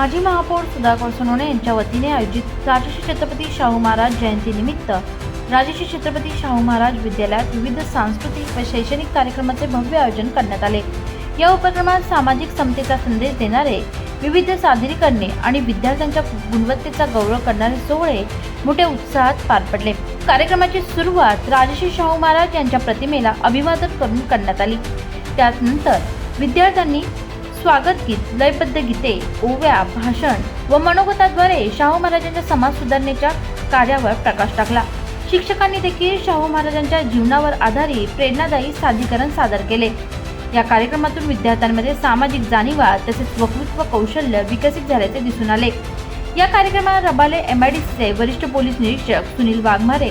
माजी महापौर सुधाकर सोनवणे यांच्या वतीने आयोजित राजश्री छत्रपती शाहू महाराज जयंतीनिमित्त राजश्री छत्रपती शाहू महाराज विद्यालयात विविध सांस्कृतिक व शैक्षणिक कार्यक्रमाचे भव्य आयोजन करण्यात आले. या उपक्रमात सामाजिक समतेचा संदेश देणारे विविध सादरीकरणे आणि विद्यार्थ्यांच्या गुणवत्तेचा गौरव करणारे सोहळे मोठ्या उत्साहात पार पडले. कार्यक्रमाची सुरुवात राजश्री शाहू महाराज यांच्या प्रतिमेला अभिवादन करून करण्यात आली. त्यानंतर विद्यार्थ्यांनी स्वागत गीत लयबद्ध गीते ओव्या भाषण व मनोगताद्वारे शाहू महाराजांच्या समाज सुधारणेच्या कार्यावर प्रकाश टाकला. शिक्षकांनी देखील शाहू महाराजांच्या जीवनावर आधारित प्रेरणादायी सादरीकरण सादर केले. या कार्यक्रमातून विद्यार्थ्यांमध्ये सामाजिक जाणीवा तसेच वक्तृत्व कौशल्य विकसित झाल्याचे दिसून आले. या कार्यक्रमात रबाले एम आय डी सीचे वरिष्ठ पोलीस निरीक्षक सुनील वाघमारे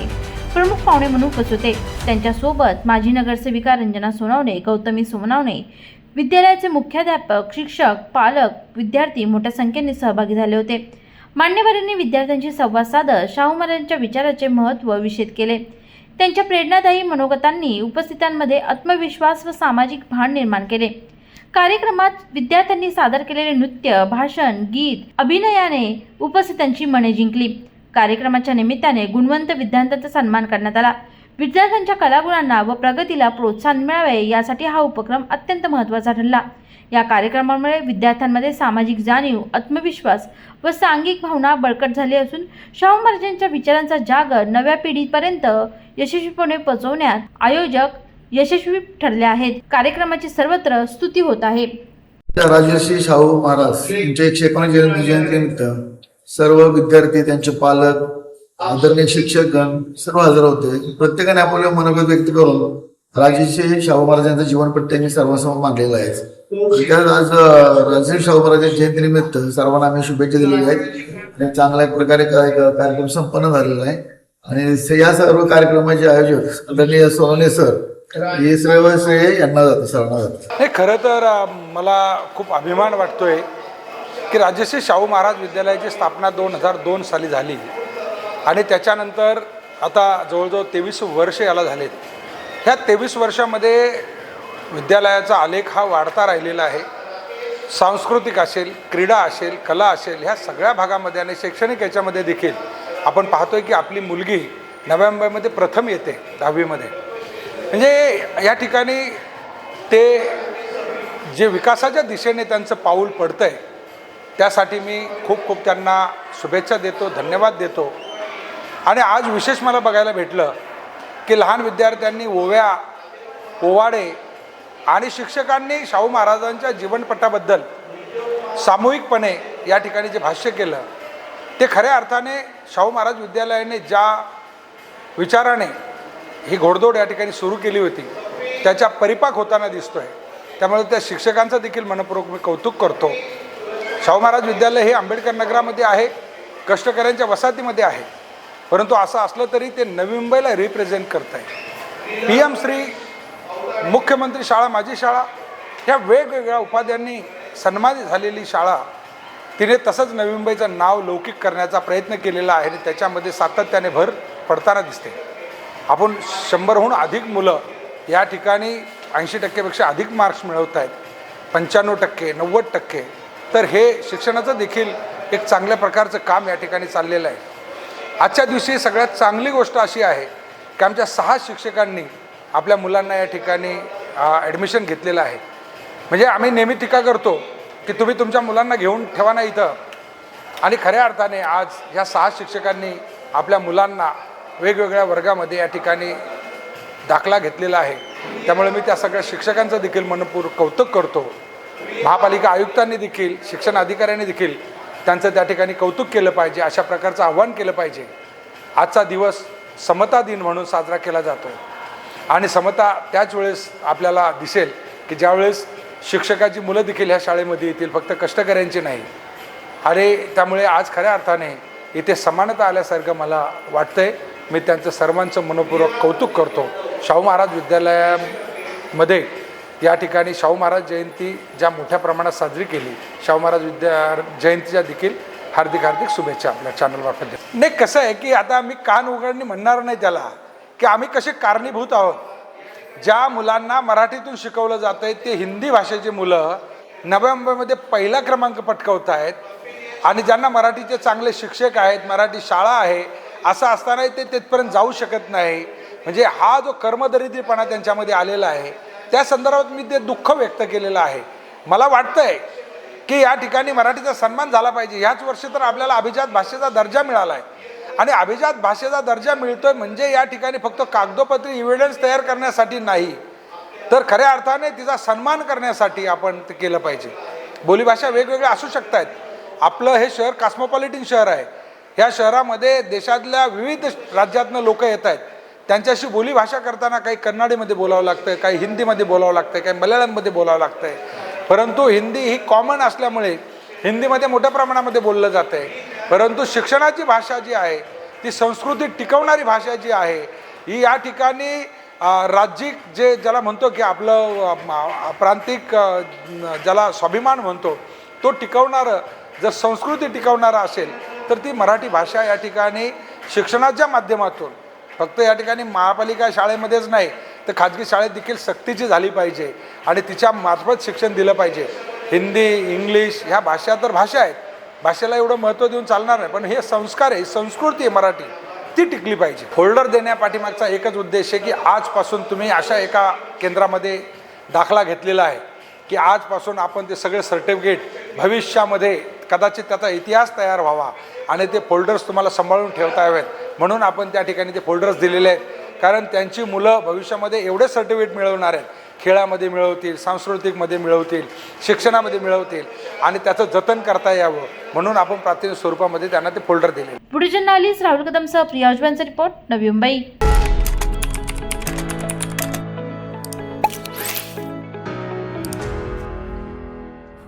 प्रमुख पाहुणे म्हणून उपस्थित होते. त्यांच्यासोबत माजी नगरसेविका रंजना सोनावणे गौतमी सोनावणे विद्यालयाचे मुख्याध्यापक शिक्षक पालक विद्यार्थी मोठ्या संख्येने सहभागी झाले होते. मान्यवरांनी विद्यार्थ्यांशी संवाद साधत शाहू महाराजांच्या विचाराचे महत्त्व विषेद केले. त्यांच्या प्रेरणादायी मनोगतांनी उपस्थितांमध्ये आत्मविश्वास व सामाजिक भान निर्माण केले. कार्यक्रमात विद्यार्थ्यांनी सादर केलेले नृत्य भाषण गीत अभिनयाने उपस्थितांची मने जिंकली. कार्यक्रमाच्या निमित्ताने गुणवंत विद्यार्थ्यांचा सन्मान करण्यात आला. विद्यार्थ्यांच्या कलागुणांना व प्रगतीला प्रोत्साहन मिळावे यासाठी हा उपक्रम अत्यंत महत्त्वाचा ठरला. या कार्यक्रमामुळे विद्यार्थ्यांमध्ये सामाजिक जाणीव आत्मविश्वास व सांघिक भावना बळकट झाली असून शाहू महाराजांच्या विचारांचा जागर नव्या पिढीपर्यंत यशस्वीपणे पोहोचवण्यात आयोजक यशस्वी ठरले आहेत. कार्यक्रमाची सर्वत्र स्तुती होत आहे. राजर्षी शाहू महाराज यांच्या एकशे एकोणीस जयंती जयंतीनिमित्त सर्व विद्यार्थी त्यांचे पालक आदरणीय शिक्षकगण सर्व हजर होते. प्रत्येकाने आपले मनोगत व्यक्त करून राजर्षी शाहू महाराजांचं जीवनपट त्यांनी सर्वांसमोर मांडलेलं आहे. आज अं, शाहू महाराजांच्या जयंतीनिमित्त सर्वांना आम्ही शुभेच्छा दिलेल्या आहेत. आणि चांगल्या प्रकारे कार्यक्रम संपन्न झालेला आहे. आणि या सर्व कार्यक्रमाचे आयोजक आदरणीय सोनवणे सर हे सर्व श्रेय यांना जातं सर्वांना जातं. हे खरं तर मला खूप अभिमान वाटतोय की राजश्री शाहू महाराज विद्यालयाची स्थापना दोन हजार दोन साली झाली. आणि त्याच्यानंतर आता जवळजवळ तेवीस वर्ष याला झालेत. ह्या तेवीस वर्षामध्ये विद्यालयाचा आलेख हा वाढता राहिलेला आहे. सांस्कृतिक असेल क्रीडा असेल कला असेल ह्या सगळ्या भागामध्ये आणि शैक्षणिक याच्यामध्ये देखील आपण पाहतोय की आपली मुलगी नव्या मुंबईमध्ये प्रथम येते दहावीमध्ये. म्हणजे या ठिकाणी ते जे विकासाच्या दिशेने त्यांचं पाऊल पडतं आहे त्यासाठी मी खूप खूप त्यांना शुभेच्छा देतो धन्यवाद देतो. आणि आज विशेष मला बघायला भेटलं की लहान विद्यार्थ्यांनी ओव्या ओवाडे आणि शिक्षकांनी शाहू महाराजांच्या जीवनपटाबद्दल सामूहिकपणे या ठिकाणी जे भाष्य केलं ते खऱ्या अर्थाने शाहू महाराज विद्यालयाने ज्या विचाराने ही घोडदौड या ठिकाणी सुरू केली होती त्याच्या परिपाक होताना दिसतोय. त्यामुळे त्या शिक्षकांचं देखील मनपूर्वक मी कौतुक करतो. शाहू महाराज विद्यालय हे आंबेडकर नगरामध्ये आहे कष्टकऱ्यांच्या वसाहतीमध्ये आहे. परंतु असं असलं तरी ते नवी मुंबईला रिप्रेझेंट करत आहे पी एम श्री मुख्यमंत्री शाळा माझी शाळा ह्या वेगवेगळ्या उपाध्यांनी सन्मानित झालेली शाळा तिने तसंच नवी मुंबईचं नाव लौकिक करण्याचा प्रयत्न केलेला आहे आणि त्याच्यामध्ये सातत्याने भर पडताना दिसते. आपण शंभरहून अधिक मुलं या ठिकाणी ऐंशी टक्केपेक्षा अधिक मार्क्स मिळवत आहेत पंच्याण्णव टक्के नव्वद टक्के. तर हे शिक्षणाचं देखील एक चांगल्या प्रकारचं काम या ठिकाणी चाललेलं आहे. आजच्या दिवशी सगळ्यात चांगली गोष्ट अशी आहे की आमच्या सहा शिक्षकांनी आपल्या मुलांना या ठिकाणी ॲडमिशन घेतलेलं आहे. म्हणजे आम्ही नेहमी टीका करतो की तुम्ही तुमच्या मुलांना घेऊन ठेवा ना इथं. आणि खऱ्या अर्थाने आज ह्या सहा शिक्षकांनी आपल्या मुलांना वेगवेगळ्या वर्गामध्ये या ठिकाणी दाखला घेतलेला आहे. त्यामुळे मी त्या सगळ्या शिक्षकांचं देखील मनपूर कौतुक करतो. महापालिका आयुक्तांनी देखील शिक्षण अधिकाऱ्यांनी देखील त्यांचं त्या ठिकाणी कौतुक केलं पाहिजे अशा प्रकारचं आव्हान केलं पाहिजे. आजचा दिवस समता दिन म्हणून साजरा केला जातो आणि समता त्याच वेळेस आपल्याला दिसेल की ज्यावेळेस शिक्षकाची मुलं देखील ह्या शाळेमध्ये येतील फक्त कष्टकऱ्यांची नाही. अरे त्यामुळे आज खऱ्या अर्थाने इथे समानता आल्यासारखं मला वाटतंय. मी त्यांचं सर्वांचं मनपूर्वक कौतुक करतो. शाहू महाराज विद्यालयामध्ये या ठिकाणी शाहू महाराज जयंती ज्या मोठ्या प्रमाणात साजरी केली शाहू महाराज विद्या जयंतीच्या देखील हार्दिक हार्दिक शुभेच्छा आपल्या चॅनलमार्फत नाही कसं आहे की आता आम्ही कान उघडणी म्हणणार नाही त्याला की आम्ही कसे कारणीभूत आहोत. ज्या मुलांना मराठीतून शिकवलं जातं आहे ते हिंदी भाषेची मुलं नव्या मुंबईमध्ये पहिला क्रमांक पटकवत आहेत आणि ज्यांना मराठीचे चांगले शिक्षक आहेत मराठी शाळा आहे असं असतानाही ते तिथपर्यंत जाऊ शकत नाही. म्हणजे हा जो कर्मदरिद्रीपणा त्यांच्यामध्ये आलेला आहे त्या संदर्भात मी ते दुःख व्यक्त केलेलं आहे. मला वाटतंय की या ठिकाणी मराठीचा सन्मान झाला पाहिजे. ह्याच वर्षी तर आपल्याला अभिजात भाषेचा दर्जा मिळाला आहे आणि अभिजात भाषेचा दर्जा मिळतोय म्हणजे या ठिकाणी फक्त कागदोपत्री इव्हिडन्स तयार करण्यासाठी नाही. तर खऱ्या अर्थाने तिचा सन्मान करण्यासाठी आपण ते केलं पाहिजे. बोलीभाषा वेगवेगळ्या असू शकत आहेत आपलं हे शहर कॉस्मोपॉलिटिन शहर आहे. ह्या शहरामध्ये देशातल्या विविध राज्यातनं लोक येत आहेत त्यांच्याशी बोलीभाषा करताना काही कन्नडीमध्ये बोलावं लागतं काही हिंदीमध्ये बोलावं लागतं काही मल्याळममध्ये बोलावं लागतं परंतु हिंदी ही कॉमन असल्यामुळे हिंदीमध्ये मोठ्या प्रमाणामध्ये बोललं जातं आहे परंतु शिक्षणाची भाषा जी आहे ती संस्कृती टिकवणारी भाषा जी आहे ही या ठिकाणी राज्यिक जे ज्याला म्हणतो की आपलं प्रांतिक ज्याला स्वाभिमान म्हणतो तो टिकवणारं जर संस्कृती टिकवणारं असेल तर ती मराठी भाषा या ठिकाणी शिक्षणाच्या माध्यमातून फक्त या ठिकाणी महापालिका शाळेमध्येच नाही तर खाजगी शाळेत देखील सक्तीची झाली पाहिजे आणि तिच्या मार्फत शिक्षण दिलं पाहिजे. हिंदी इंग्लिश ह्या भाषा तर भाषा आहेत. भाषेला एवढं महत्त्व देऊन चालणार नाही पण हे संस्कार आहे संस्कृती आहे मराठी. ती टिकली पाहिजे. फोल्डर देण्यापाठीमागचा एकच उद्देश आहे की आजपासून तुम्ही अशा एका केंद्रामध्ये दाखला घेतलेला आहे की आजपासून आपण ते सगळे सर्टिफिकेट भविष्यामध्ये कदाचित त्याचा इतिहास तयार व्हावा आणि ते फोल्डर्स तुम्हाला सांभाळून ठेवता हवेत म्हणून आपण त्या ठिकाणी ते फोल्डर्स दिलेले आहेत. कारण त्यांची मुलं भविष्यामध्ये एवढे सर्टिफिकेट मिळवणार आहेत. खेळामध्ये मिळवतील सांस्कृतिकमध्ये मिळवतील शिक्षणामध्ये मिळवतील आणि त्याचं जतन करता यावं. म्हणून आपण प्राथमिक स्वरूपामध्ये त्यांना ते फोल्डर दिले पुढे जर्नालिस्ट राहुल कदमसह प्रिया उजवांचा रिपोर्ट नवी मुंबई.